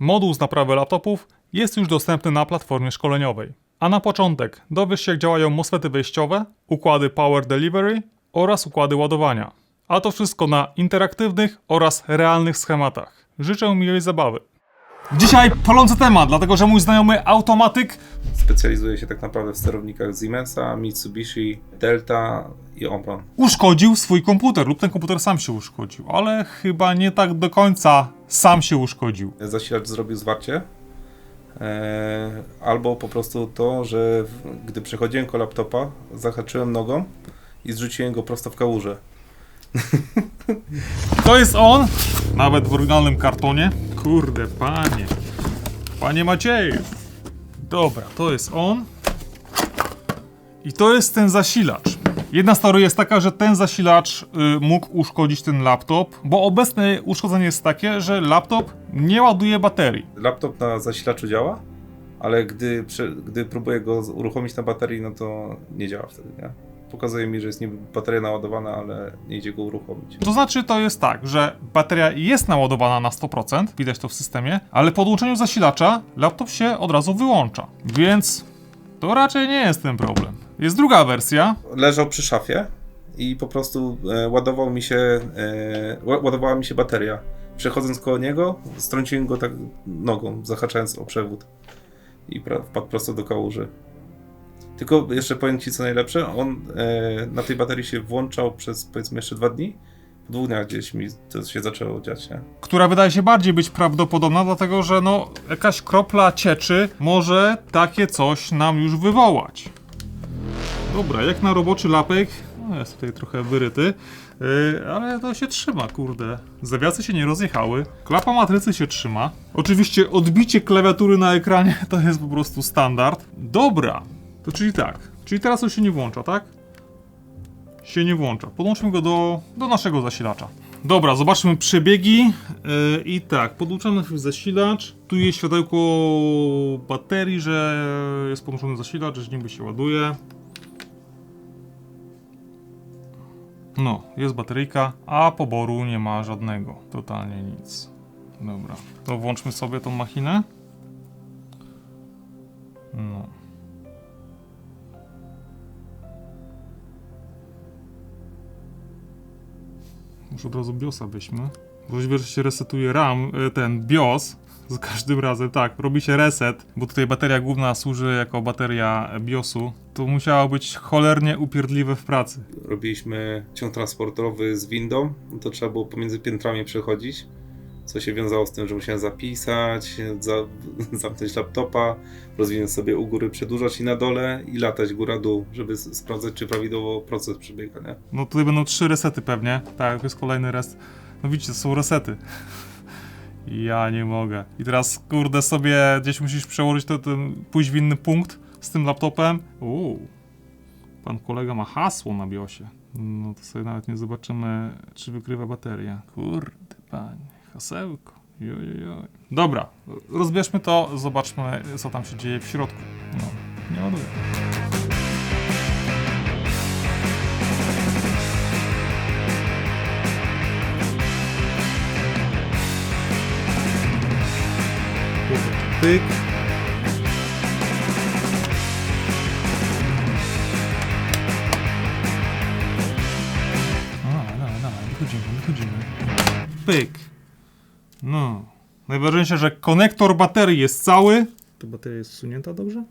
Moduł z naprawy laptopów jest już dostępny na platformie szkoleniowej. A na początek dowiesz się jak działają MOSFETy wejściowe, układy Power Delivery oraz układy ładowania. A to wszystko na interaktywnych oraz realnych schematach. Życzę miłej zabawy. Dzisiaj palący temat, dlatego że mój znajomy automatyk Specjalizuje się tak naprawdę w sterownikach Siemensa, Mitsubishi, Delta i Omron. uszkodził swój komputer lub ten komputer sam się uszkodził, ale chyba nie tak do końca sam się uszkodził. Zasilacz zrobił zwarcie. E, albo po prostu to, że gdy przechodziłem ko laptopa, zahaczyłem nogą i zrzuciłem go prosto w kałużę. To jest on, nawet w oryginalnym kartonie. Kurde, panie. Panie Macieju. Dobra, to jest on. I to jest ten zasilacz. Jedna z teorii jest taka, że ten zasilacz y, mógł uszkodzić ten laptop, bo obecne uszkodzenie jest takie, że laptop nie ładuje baterii. Laptop na zasilaczu działa, ale gdy, gdy próbuję go uruchomić na baterii, no to nie działa wtedy, nie? Pokazuje mi, że jest niby bateria naładowana, ale nie idzie go uruchomić. To znaczy, to jest tak, że bateria jest naładowana na 100%, widać to w systemie, ale po odłączeniu zasilacza laptop się od razu wyłącza. Więc to raczej nie jest ten problem. Jest druga wersja. leżał przy szafie i po prostu e, ładował mi się, e, ła- ładowała mi się bateria. Przechodząc koło niego, strąciłem go tak nogą, zahaczając o przewód i pra- wpadł prosto do kałuży. Tylko jeszcze powiem Ci co najlepsze, on e, na tej baterii się włączał przez powiedzmy jeszcze dwa dni. W dwóch dniach gdzieś mi to się zaczęło dziać, nie? która wydaje się bardziej być prawdopodobna, dlatego że no, jakaś kropla cieczy może takie coś nam już wywołać. Dobra, jak na roboczy lapek, no jest tutaj trochę wyryty, yy, ale to się trzyma, kurde. Zawiasy się nie rozjechały, klapa matrycy się trzyma. Oczywiście odbicie klawiatury na ekranie to jest po prostu standard. Dobra, to czyli tak, czyli teraz on się nie włącza, tak? się nie włącza. Podłączmy go do, do naszego zasilacza. Dobra, zobaczmy przebiegi. Yy, I tak, podłączamy zasilacz. Tu jest światełko baterii, że jest podłączony zasilacz, że niby się ładuje. No, jest bateryjka, a poboru nie ma żadnego. Totalnie nic. Dobra, to włączmy sobie tą machinę. No. Może od razu BIOSa weźmy. Możliwe, że się resetuje RAM, e, ten BIOS. Za każdym razem, tak, robi się reset, bo tutaj bateria główna służy jako bateria BIOSu. To musiało być cholernie upierdliwe w pracy. robiliśmy ciąg transportowy z windą, to trzeba było pomiędzy piętrami przechodzić, co się wiązało z tym, że musiałem zapisać, za, zamknąć laptopa, rozwinąć sobie u góry przedłużać i na dole i latać góra-dół, żeby sprawdzać, czy prawidłowo proces przebiega, nie? No tutaj będą trzy resety pewnie. Tak, jest kolejny reset. No widzicie, to są resety. Ja nie mogę. I teraz, kurde, sobie gdzieś musisz przełożyć to, ten, pójść w inny punkt z tym laptopem. Uuu. Pan kolega ma hasło na BIOSie. No to sobie nawet nie zobaczymy, czy wykrywa bateria. Kurde, panie, hasełko. Jojojoj. Dobra, rozbierzmy to, zobaczmy, co tam się dzieje w środku. No, nie ładuję. Pyk. No, dawaj, dawaj, wychodzimy, wychodzimy. Pyk. No. Najważniejsze, że konektor baterii jest cały. To bateria jest wsunięta dobrze?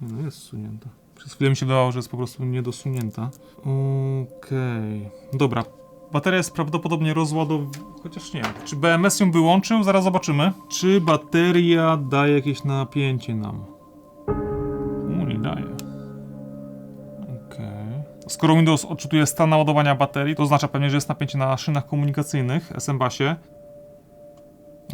No jest wsunięta. Przez chwilę mi się wydawało, że jest po prostu niedosunięta. Okej. Dobra. Bateria jest prawdopodobnie rozładowana. Chociaż nie. Czy BMS ją wyłączył? Zaraz zobaczymy. Czy bateria daje jakieś napięcie nam? Nie daje. Okej. Skoro Windows odczytuje stan naładowania baterii, to oznacza pewnie, że jest napięcie na szynach komunikacyjnych SMBASie.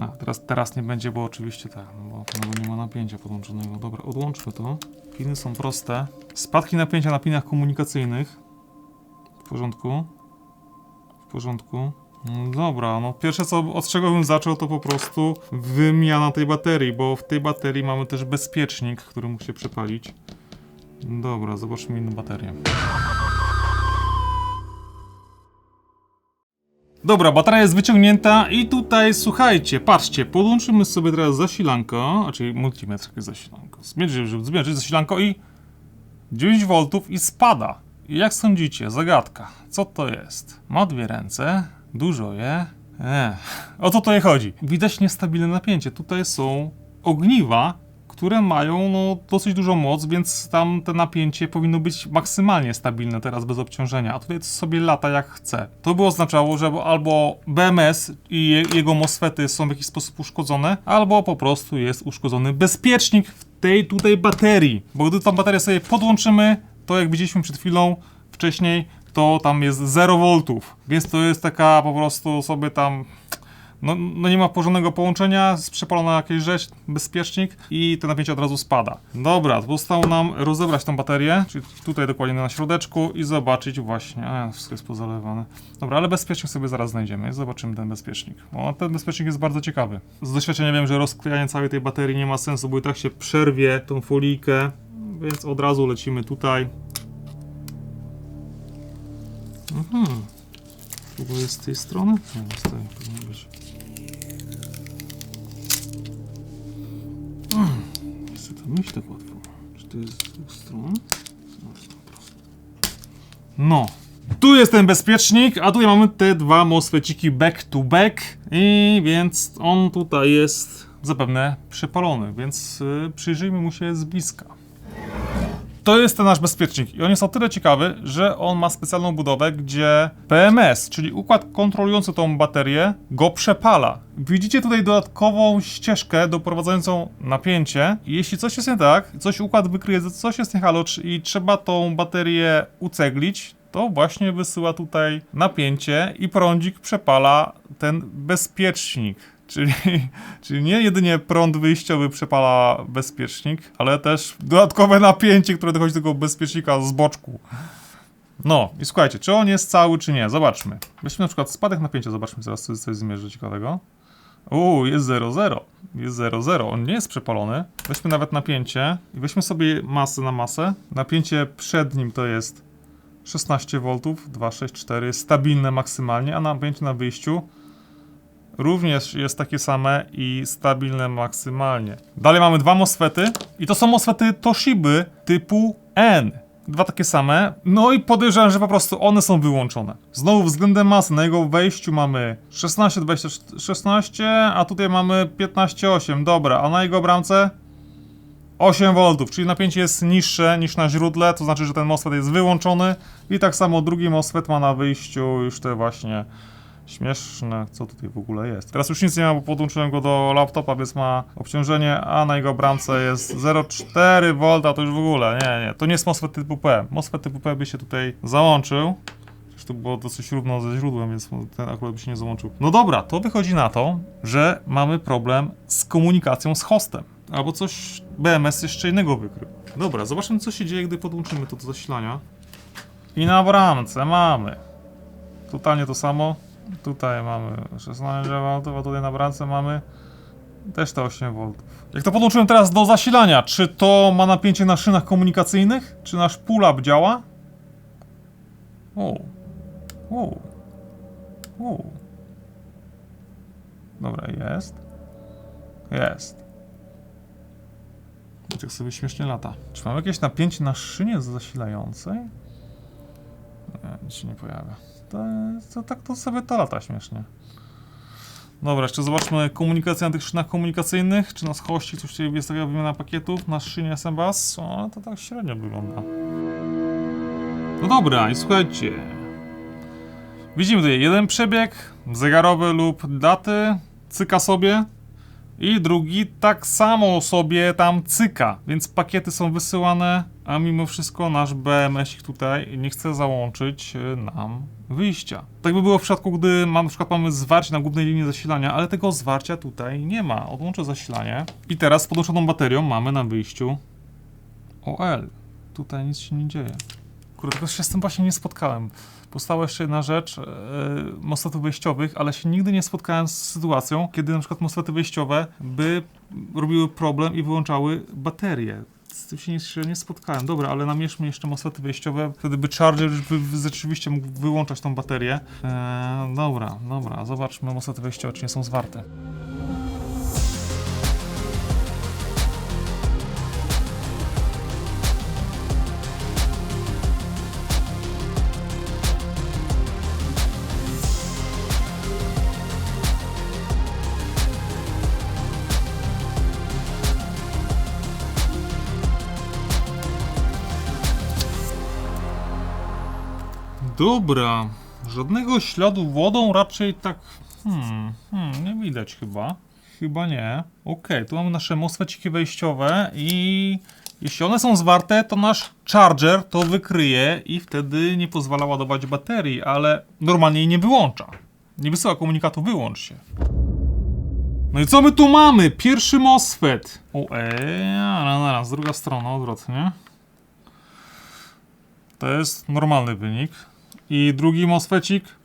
A, teraz, teraz nie będzie, bo oczywiście tak, no bo, no bo nie ma napięcia podłączonego. Dobra, odłączmy to. Piny są proste. Spadki napięcia na pinach komunikacyjnych. W porządku. Porządku. No dobra, no pierwsze co, od czego bym zaczął, to po prostu wymiana tej baterii, bo w tej baterii mamy też bezpiecznik, który musi się przepalić. Dobra, zobaczmy inną baterię. Dobra, bateria jest wyciągnięta i tutaj słuchajcie, patrzcie, podłączymy sobie teraz zasilanko, znaczy multimetr zasilanko, zmierzyć zasilanko i 9 V i spada. Jak sądzicie, zagadka, co to jest? Ma dwie ręce, dużo je, Ech, o co tutaj chodzi? Widać niestabilne napięcie, tutaj są ogniwa, które mają no, dosyć dużą moc, więc tam te napięcie powinno być maksymalnie stabilne teraz bez obciążenia, a tutaj to sobie lata jak chce. To by oznaczało, że albo BMS i je, jego MOSFETy są w jakiś sposób uszkodzone, albo po prostu jest uszkodzony bezpiecznik w tej tutaj baterii. Bo gdy tą baterię sobie podłączymy, to jak widzieliśmy przed chwilą wcześniej, to tam jest 0 V, więc to jest taka po prostu sobie tam no, no nie ma porządnego połączenia, jest przepalona jakaś rzecz, bezpiecznik i to napięcie od razu spada. Dobra, zostało nam rozebrać tą baterię, czyli tutaj dokładnie na środeczku i zobaczyć właśnie, a wszystko jest pozalewane. Dobra, ale bezpiecznik sobie zaraz znajdziemy zobaczymy ten bezpiecznik. O, ten bezpiecznik jest bardzo ciekawy. Z doświadczenia wiem, że rozklejanie całej tej baterii nie ma sensu, bo i tak się przerwie tą folijkę, więc od razu lecimy tutaj. Mhm. Jest z tej strony? Nie, być. Hmm, Jest to tak łatwo. Czy to jest z dwóch stron? No. No. Tu jest ten bezpiecznik, a tutaj mamy te dwa MOSFETiki back to back i więc on tutaj jest zapewne przepalony, więc y, przyjrzyjmy mu się z bliska. To jest ten nasz bezpiecznik i on jest o tyle ciekawy, że on ma specjalną budowę, gdzie PMS, czyli układ kontrolujący tą baterię, go przepala. Widzicie tutaj dodatkową ścieżkę doprowadzającą napięcie jeśli coś jest nie tak, coś układ wykryje, coś jest nie i trzeba tą baterię uceglić, to właśnie wysyła tutaj napięcie i prądzik przepala ten bezpiecznik. Czyli, czyli nie jedynie prąd wyjściowy przepala bezpiecznik, ale też dodatkowe napięcie, które dochodzi do tego bezpiecznika z boczku. No i słuchajcie, czy on jest cały, czy nie? Zobaczmy. Weźmy na przykład spadek napięcia, zobaczmy zaraz, co coś zmierzy ciekawego. Uuu, jest 0,0. Jest 0,0. On nie jest przepalony. Weźmy nawet napięcie i weźmy sobie masę na masę. Napięcie przed nim to jest 16 V, 264, stabilne maksymalnie, a napięcie na wyjściu również jest takie same i stabilne maksymalnie. Dalej mamy dwa MOSFETy i to są MOSFETy Toshiby typu N. Dwa takie same. No i podejrzewam, że po prostu one są wyłączone. Znowu względem masy, na jego wejściu mamy 16, 20, 16, a tutaj mamy 15, 8. Dobra, a na jego bramce 8 V, czyli napięcie jest niższe niż na źródle, to znaczy, że ten MOSFET jest wyłączony i tak samo drugi MOSFET ma na wyjściu już te właśnie śmieszne, co tutaj w ogóle jest. Teraz już nic nie ma, bo podłączyłem go do laptopa, więc ma obciążenie, a na jego bramce jest 0,4 V, to już w ogóle, nie, nie, to nie jest MOSFET typu P. MOSFET typu P by się tutaj załączył. Przecież to było dosyć równo ze źródłem, więc ten akurat by się nie załączył. No dobra, to wychodzi na to, że mamy problem z komunikacją z hostem. Albo coś BMS jeszcze innego wykrył. Dobra, zobaczmy co się dzieje, gdy podłączymy to do zasilania. I na bramce mamy totalnie to samo. Tutaj mamy 16 V, a tutaj na bramce mamy też te 8 V. Jak to podłączyłem teraz do zasilania, czy to ma napięcie na szynach komunikacyjnych? Czy nasz pull-up działa? O. O. O. Dobra, jest. Jest. Tak sobie śmiesznie lata. Czy mam jakieś napięcie na szynie zasilającej? Nie, nic się nie pojawia. To, to tak to sobie to lata śmiesznie. Dobra, jeszcze zobaczmy komunikację na tych szynach komunikacyjnych. Czy nas hości coś tutaj jest taka wymiana pakietów na szynie SMBus? O, to tak średnio wygląda. No dobra, i słuchajcie. Widzimy tutaj jeden przebieg zegarowy lub daty, cyka sobie. I drugi tak samo sobie tam cyka, więc pakiety są wysyłane, a mimo wszystko nasz BMS tutaj nie chce załączyć y, nam wyjścia. Tak by było w przypadku, gdy mam, na przykład mamy zwarcie na głównej linii zasilania, ale tego zwarcia tutaj nie ma. Odłączę zasilanie i teraz z podłączoną baterią mamy na wyjściu OL. Tutaj nic się nie dzieje. Kurde, tylko się z tym właśnie nie spotkałem. Powstała jeszcze jedna rzecz, yy, MOSFETów wejściowych, ale się nigdy nie spotkałem z sytuacją, kiedy na przykład MOSFETy wejściowe by robiły problem i wyłączały baterię. z tym się jeszcze nie spotkałem. Dobra, ale namierzmy jeszcze mosfety wejściowe, wtedy by charger by, rzeczywiście mógł wyłączać tą baterię. Eee, dobra, dobra, zobaczmy mosfety wejściowe, czy nie są zwarte. Dobra. Żadnego śladu wodą raczej tak... Hmm, hmm nie widać chyba. Chyba nie. Ok, tu mamy nasze mosfeciki wejściowe i... Jeśli one są zwarte, to nasz charger to wykryje i wtedy nie pozwala ładować baterii, ale normalnie jej nie wyłącza. Nie wysyła komunikatu, wyłącz się. No i co my tu mamy? Pierwszy MOSFET. O, eee, naraz, druga strona, odwrotnie. To jest normalny wynik. I drugi MOSFECik.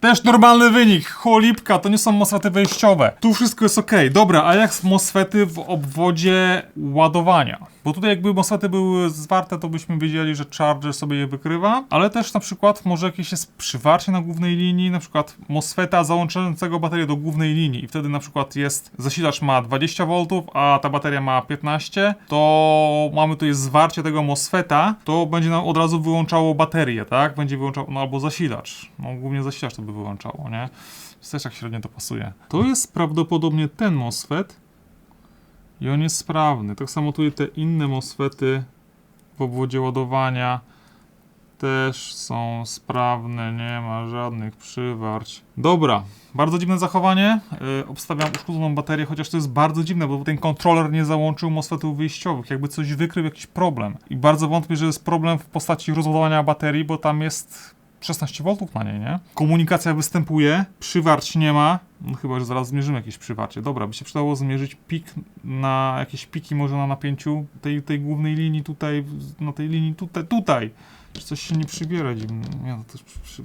Też normalny wynik. Cholipka, to nie są MOSFETy wejściowe. Tu wszystko jest ok. Dobra, a jak MOSFETy w obwodzie ładowania? Bo tutaj jakby MOSFETy były zwarte, to byśmy wiedzieli, że Charger sobie je wykrywa, ale też na przykład może jakieś jest przywarcie na głównej linii, na przykład MOSFETA załączającego baterię do głównej linii i wtedy na przykład jest, zasilacz ma 20 V, a ta bateria ma 15, to mamy tu jest zwarcie tego MOSFETA, to będzie nam od razu wyłączało baterię, tak? Będzie wyłączał, no albo zasilacz, no głównie zasilacz to by wyłączało, nie? Więc Też tak średnio to pasuje. To jest prawdopodobnie ten MOSFET, i on jest sprawny. Tak samo tu te inne MOSFETy w obwodzie ładowania też są sprawne, nie ma żadnych przywarć. Dobra, bardzo dziwne zachowanie. Yy, obstawiam uszkodzoną baterię, chociaż to jest bardzo dziwne, bo ten kontroler nie załączył MOSFETów wyjściowych, jakby coś wykrył jakiś problem. I bardzo wątpię, że jest problem w postaci rozładowania baterii, bo tam jest 16 V na niej, nie? Komunikacja występuje, przywarć nie ma. No, chyba, że zaraz zmierzymy jakieś przywarcie. Dobra, by się przydało zmierzyć pik na jakieś piki może na napięciu tej, tej głównej linii tutaj, na tej linii tutaj, tutaj. Czy coś się nie przybiera dziwnie. Nie, no to przy, przy,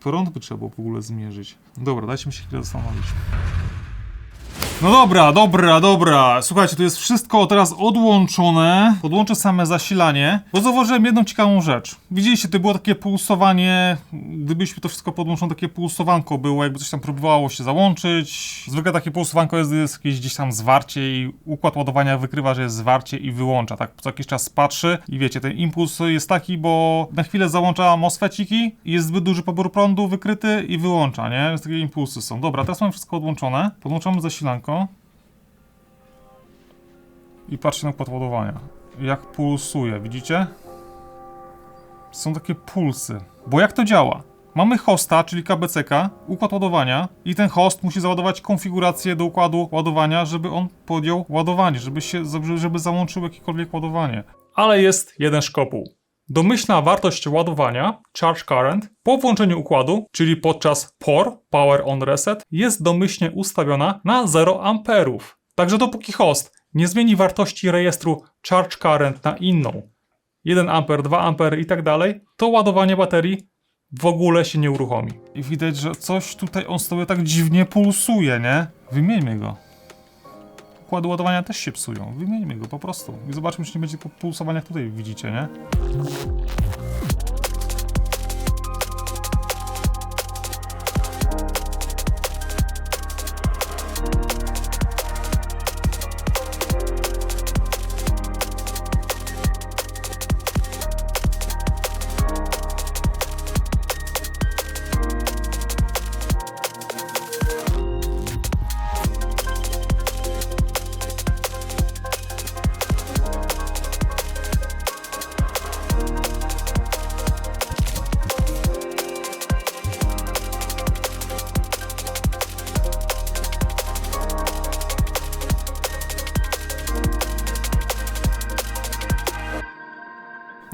prąd by trzeba było w ogóle zmierzyć. Dobra, dajcie mi się chwilę zastanowić. No dobra, dobra, dobra. Słuchajcie, tu jest wszystko teraz odłączone. Podłączę same zasilanie, bo zauważyłem jedną ciekawą rzecz. Widzieliście, to było takie pulsowanie, gdybyśmy to wszystko podłączone, takie pulsowanko było, jakby coś tam próbowało się załączyć. Zwykle takie pulsowanko jest, jest jakieś gdzieś tam zwarcie i układ ładowania wykrywa, że jest zwarcie i wyłącza. Tak co jakiś czas patrzy i wiecie, ten impuls jest taki, bo na chwilę załącza MOSFECiki jest zbyt duży pobór prądu wykryty i wyłącza, nie? Więc takie impulsy są. Dobra, teraz mam wszystko odłączone. Podłączamy zasilanko. I patrzcie na układ ładowania. Jak pulsuje, widzicie? Są takie pulsy. Bo jak to działa? Mamy hosta, czyli KBCK, układ ładowania i ten host musi załadować konfigurację do układu ładowania, żeby on podjął ładowanie, żeby się, żeby załączył jakiekolwiek ładowanie. Ale jest jeden szkopuł. Domyślna wartość ładowania, charge current, po włączeniu układu, czyli podczas POR, power on reset, jest domyślnie ustawiona na 0 amperów. Także dopóki host nie zmieni wartości rejestru charge current na inną, 1 amper, 2 ampery i tak dalej, to ładowanie baterii w ogóle się nie uruchomi. I widać, że coś tutaj on sobie tak dziwnie pulsuje, nie? Wymieńmy go. Układy ładowania też się psują. Wymieńmy go po prostu. I zobaczmy, czy nie będzie po pulsowania jak tutaj widzicie, nie?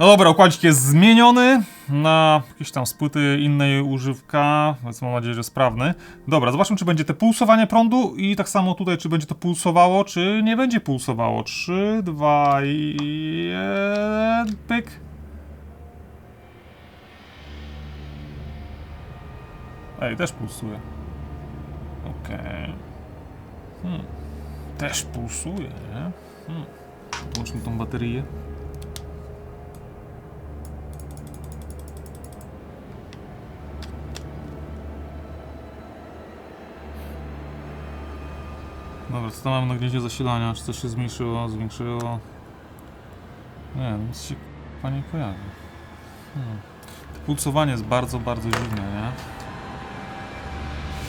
No dobra, układzik jest zmieniony na jakieś tam spłyty innej używka, więc mam nadzieję, że sprawny. Dobra, zobaczmy, czy będzie te pulsowanie prądu i tak samo tutaj, czy będzie to pulsowało, czy nie będzie pulsowało. 3, 2, 1, pyk. Ej, też pulsuje. Okej. Hmm. Też pulsuje, nie? Hmm. Włączmy tą baterię. Dobra, co tam mamy na gnieździe zasilania? Czy coś się zmniejszyło, zwiększyło? Nie, nic się k***a nie pojawi. Hmm. Pulsowanie jest bardzo, bardzo dziwne, nie?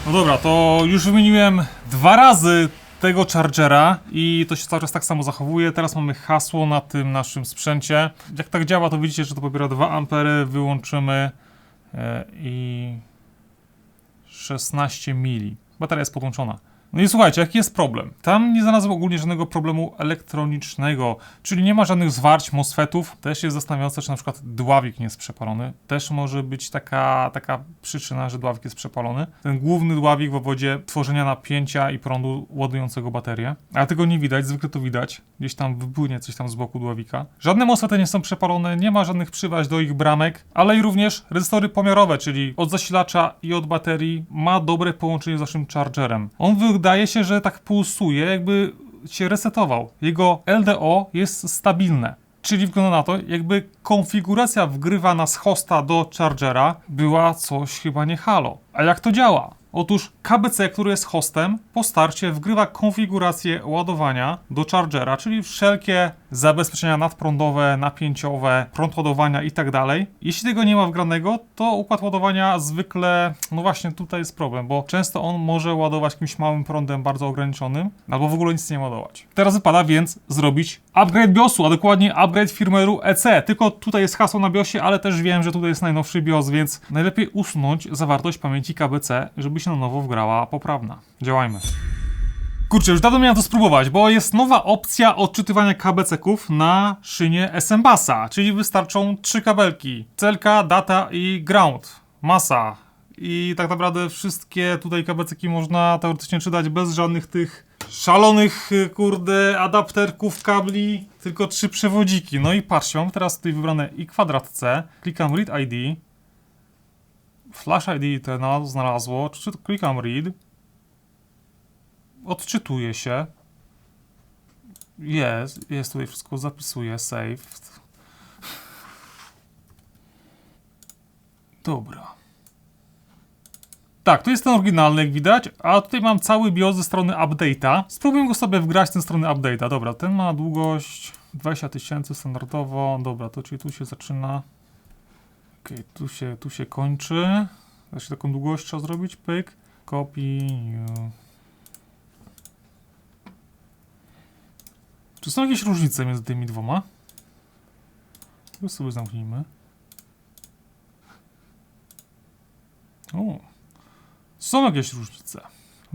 No dobra, to już wymieniłem dwa razy tego chargera i to się cały czas tak samo zachowuje. Teraz mamy hasło na tym naszym sprzęcie. Jak tak działa, to widzicie, że to pobiera 2 ampery, wyłączymy e, i 16 mili. Bateria jest podłączona. No i słuchajcie, jaki jest problem? Tam nie znalazłem ogólnie żadnego problemu elektronicznego, czyli nie ma żadnych zwarć MOSFETów. Też jest zastanawiające, czy na przykład dławik nie jest przepalony. Też może być taka, taka przyczyna, że dławik jest przepalony. Ten główny dławik w obwodzie tworzenia napięcia i prądu ładującego baterię. Ale tego nie widać, zwykle to widać. Gdzieś tam wypłynie coś tam z boku dławika. Żadne MOSFETy nie są przepalone, nie ma żadnych przywaś do ich bramek, ale i również rezystory pomiarowe, czyli od zasilacza i od baterii ma dobre połączenie z naszym chargerem. On wydaje się, że tak pulsuje, jakby się resetował. Jego LDO jest stabilne. Czyli wygląda na to, jakby konfiguracja wgrywana z hosta do chargera była coś chyba nie halo. A jak to działa? Otóż KBC, który jest hostem, po starcie wgrywa konfigurację ładowania do chargera, czyli wszelkie zabezpieczenia nadprądowe, napięciowe, prąd ładowania i tak. Jeśli tego nie ma wgranego, to układ ładowania zwykle, no właśnie tutaj jest problem, bo często on może ładować jakimś małym prądem bardzo ograniczonym, albo w ogóle nic nie ładować. Teraz wypada więc zrobić upgrade BIOSu, a dokładnie upgrade firmware'u EC. Tylko tutaj jest hasło na BIOSie, ale też wiem, że tutaj jest najnowszy BIOS, więc najlepiej usunąć zawartość pamięci KBC, żeby się na nowo wgrała poprawna. Działajmy. Kurczę, już dawno miałem to spróbować, bo jest nowa opcja odczytywania KBC-ków na szynie SMBasa, czyli wystarczą trzy kabelki. Celka, data i ground. Masa. I tak naprawdę wszystkie tutaj KBC-ki można teoretycznie czytać bez żadnych tych szalonych, y, kurde, adapterków, kabli, tylko trzy przewodziki. No i patrzcie, mam teraz tutaj wybrane i kwadrat C, klikam read ID, flash ID to znalazło, klikam read, odczytuje się. Jest, jest tutaj wszystko, zapisuje, save. Dobra. Tak, tu jest ten oryginalny, jak widać, a tutaj mam cały BIOS ze strony update'a. Spróbuję go sobie wgrać z tej strony update'a. Dobra, ten ma długość 20 tysięcy standardowo. Dobra, to czyli tu się zaczyna. Okej, tu, się, tu się kończy. Właśnie taką długość trzeba zrobić. Pyk. Copy. Czy są jakieś różnice między tymi dwoma? Już sobie zamknijmy. O. Są jakieś różnice.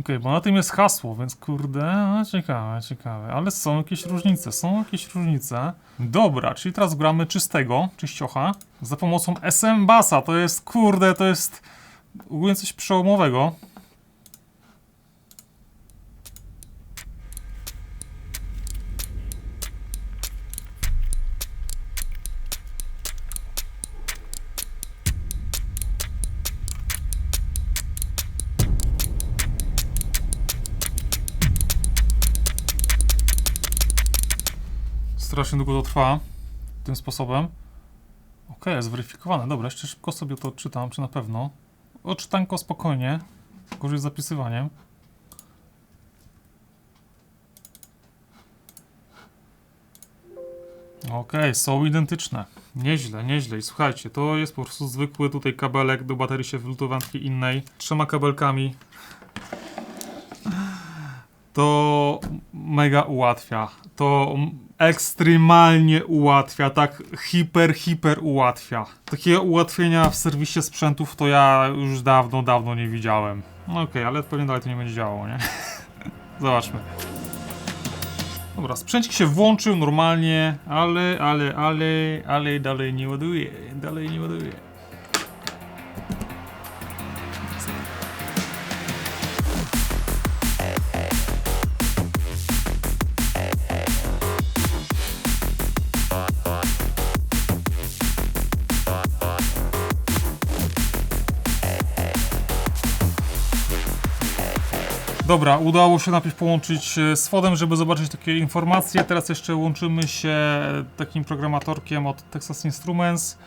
Okej, bo na tym jest hasło, więc kurde, no ciekawe, ciekawe. Ale są jakieś różnice, są jakieś różnice. Dobra, czyli teraz gramy czystego, czyściocha, za pomocą SM Basa. To jest, kurde, to jest ogólnie coś przełomowego. Strasznie długo to trwa tym sposobem. Jest zweryfikowane. Dobra, jeszcze szybko sobie to odczytam, czy na pewno. Odczytanko spokojnie. Gorzej z zapisywaniem. Okej, są identyczne. Nieźle, nieźle. I słuchajcie, to jest po prostu zwykły tutaj kabelek do baterii się wlutowanki innej. Trzema kabelkami. To mega ułatwia. To ekstremalnie ułatwia, tak hiper, hiper ułatwia. Takiego ułatwienia w serwisie sprzętów to ja już dawno, dawno nie widziałem. No okej, ale pewnie dalej to nie będzie działało, nie? Zobaczmy. Dobra, sprzęcik się włączył normalnie, ale, ale, ale, ale dalej nie ładuje, dalej nie ładuje. Dobra, udało się najpierw połączyć e, z Fodem, żeby zobaczyć takie informacje. Teraz jeszcze łączymy się takim programatorkiem od Texas Instruments.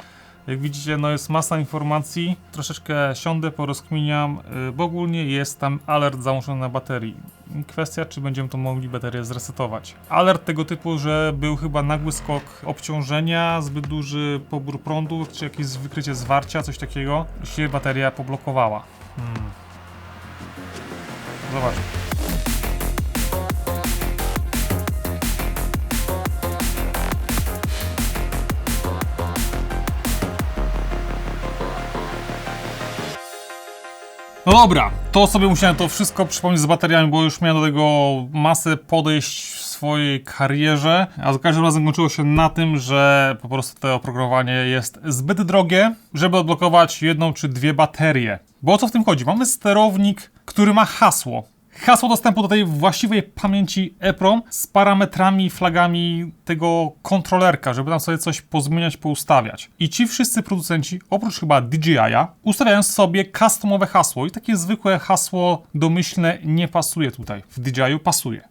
Jak widzicie, no jest masa informacji. Troszeczkę siądę, porozkminiam, y, bo ogólnie jest tam alert załączony na baterii. Kwestia, czy będziemy to mogli baterię zresetować. Alert tego typu, że był chyba nagły skok obciążenia, zbyt duży pobór prądu, czy jakieś wykrycie zwarcia, coś takiego, i się bateria poblokowała. Hmm. Zobacz. No dobra, to sobie musiałem to wszystko przypomnieć z bateriami, bo już miałem do tego masę podejść w swojej karierze, a za każdym razem kończyło się na tym, że po prostu to oprogramowanie jest zbyt drogie, żeby odblokować jedną czy dwie baterie. Bo o co w tym chodzi? Mamy sterownik, który ma hasło. Hasło dostępu do tej właściwej pamięci EPROM z parametrami, flagami tego kontrolerka, żeby tam sobie coś pozmieniać, poustawiać. I ci wszyscy producenci, oprócz chyba DJI-a, ustawiają sobie customowe hasło i takie zwykłe hasło domyślne nie pasuje tutaj. W DJI-u pasuje.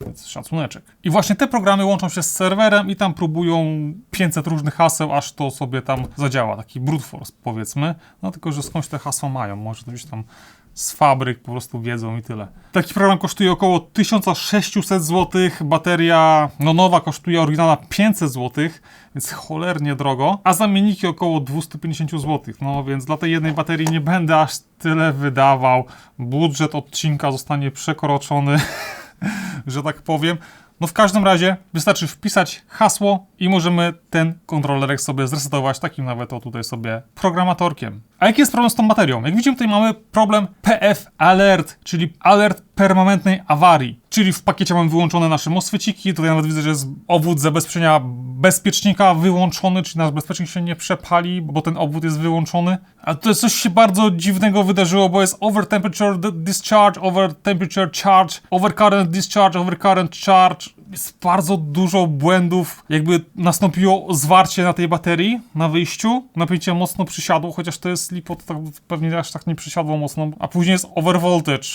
Więc szacuneczek. I właśnie te programy łączą się z serwerem i tam próbują 500 różnych haseł, aż to sobie tam zadziała. Taki brute force powiedzmy. No tylko, że skądś te hasła mają. Może to gdzieś tam z fabryk po prostu wiedzą i tyle. Taki program kosztuje około 1600 zł, bateria no nowa kosztuje oryginalna 500 zł, więc cholernie drogo, a zamienniki około 250 zł. No więc dla tej jednej baterii nie będę aż tyle wydawał. Budżet odcinka zostanie przekroczony, że tak powiem. No w każdym razie wystarczy wpisać hasło i możemy ten kontrolerek sobie zresetować takim nawet o tutaj sobie programatorkiem. A jaki jest problem z tą baterią? Jak widzimy tutaj mamy problem PF Alert, czyli alert permanentnej awarii. Czyli w pakiecie mamy wyłączone nasze MOSFETiki, tutaj nawet widzę, że jest obwód zabezpieczenia bezpiecznika wyłączony, czyli nasz bezpiecznik się nie przepali, bo ten obwód jest wyłączony. A to coś się bardzo dziwnego wydarzyło, bo jest over temperature discharge, over temperature charge, over current discharge, over current charge. Jest bardzo dużo błędów, jakby nastąpiło zwarcie na tej baterii na wyjściu. Napięcie mocno przysiadło, chociaż to jest lipo, to tak, pewnie aż tak nie przysiadło mocno. A później jest over voltage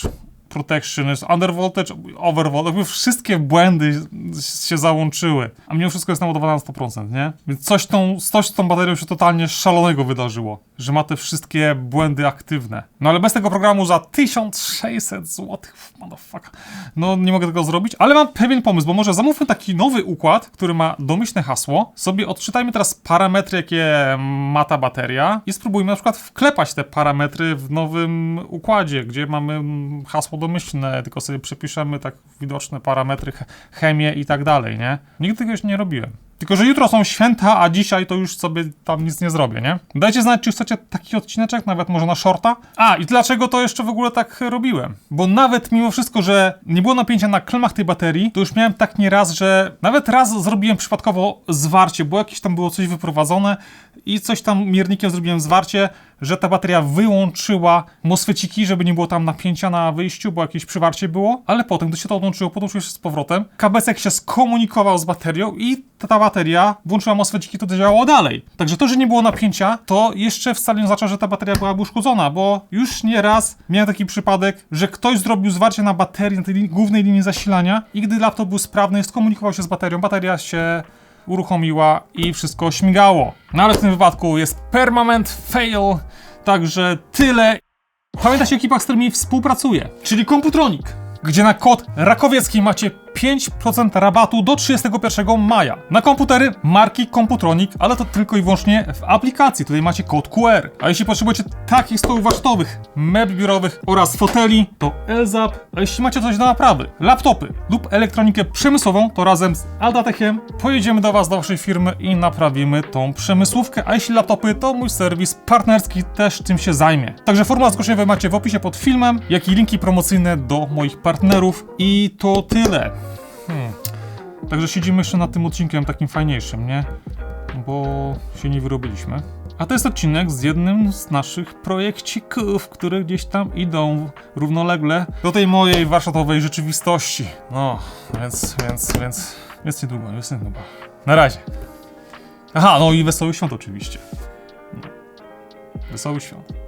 protection, jest under voltage, over voltage, wszystkie błędy się załączyły, a mimo wszystko jest naładowana na 100%, nie? Więc coś, tą, coś z tą baterią się totalnie szalonego wydarzyło, że ma te wszystkie błędy aktywne. No ale bez tego programu za 1600 zł, motherfucker, no nie mogę tego zrobić, ale mam pewien pomysł, bo może zamówmy taki nowy układ, który ma domyślne hasło, sobie odczytajmy teraz parametry, jakie ma ta bateria i spróbujmy na przykład wklepać te parametry w nowym układzie, gdzie mamy mm, hasło domyślne, tylko sobie przepiszemy tak widoczne parametry, ch- chemię i tak dalej, nie? Nigdy tego już nie robiłem. Tylko, że jutro są święta, a dzisiaj to już sobie tam nic nie zrobię, nie? Dajcie znać, czy chcecie taki odcineczek, nawet może na shorta. A, i dlaczego to jeszcze w ogóle tak robiłem? Bo nawet mimo wszystko, że nie było napięcia na klemach tej baterii, to już miałem tak nieraz, że nawet raz zrobiłem przypadkowo zwarcie, bo jakieś tam było coś wyprowadzone i coś tam miernikiem zrobiłem zwarcie, że ta bateria wyłączyła MOSFETiki, żeby nie było tam napięcia na wyjściu, bo jakieś przywarcie było, ale potem, gdy się to odłączyło, podłączyło się z powrotem, kabelek się skomunikował z baterią i ta, bateria włączyła MOSFETiki, to działało dalej. Także to, że nie było napięcia, to jeszcze wcale nie oznacza, że ta bateria byłaby uszkodzona, bo już nie raz miałem taki przypadek, że ktoś zrobił zwarcie na baterii, na tej li- głównej linii zasilania i gdy laptop był sprawny, skomunikował się z baterią, bateria się uruchomiła i wszystko śmigało. No ale w tym wypadku jest permanent fail, także tyle. Pamiętajcie o ekipach, z którymi współpracuję, czyli Komputronik, gdzie na kod Rakowiecki macie 5% rabatu do 31 maja. Na komputery marki Komputronik, ale to tylko i wyłącznie w aplikacji. Tutaj macie kod QR. A jeśli potrzebujecie takich stołów warsztatowych, mebli biurowych oraz foteli, to Elzap. A jeśli macie coś do naprawy, laptopy lub elektronikę przemysłową, to razem z Aldatechem pojedziemy do Was, do Waszej firmy i naprawimy tą przemysłówkę. A jeśli laptopy, to mój serwis partnerski też tym się zajmie. Także formularz zgłoszeniowy macie w opisie pod filmem, jak i linki promocyjne do moich partnerów. I to tyle. Hmm. Także siedzimy jeszcze nad tym odcinkiem takim fajniejszym, nie? Bo się nie wyrobiliśmy. A to jest odcinek z jednym z naszych projekcików, które gdzieś tam idą równolegle do tej mojej warsztatowej rzeczywistości. No, więc, więc, więc, więc niedługo, jest niedługo. Na razie. Aha, no i wesoły świąt oczywiście. No. Wesoły świąt.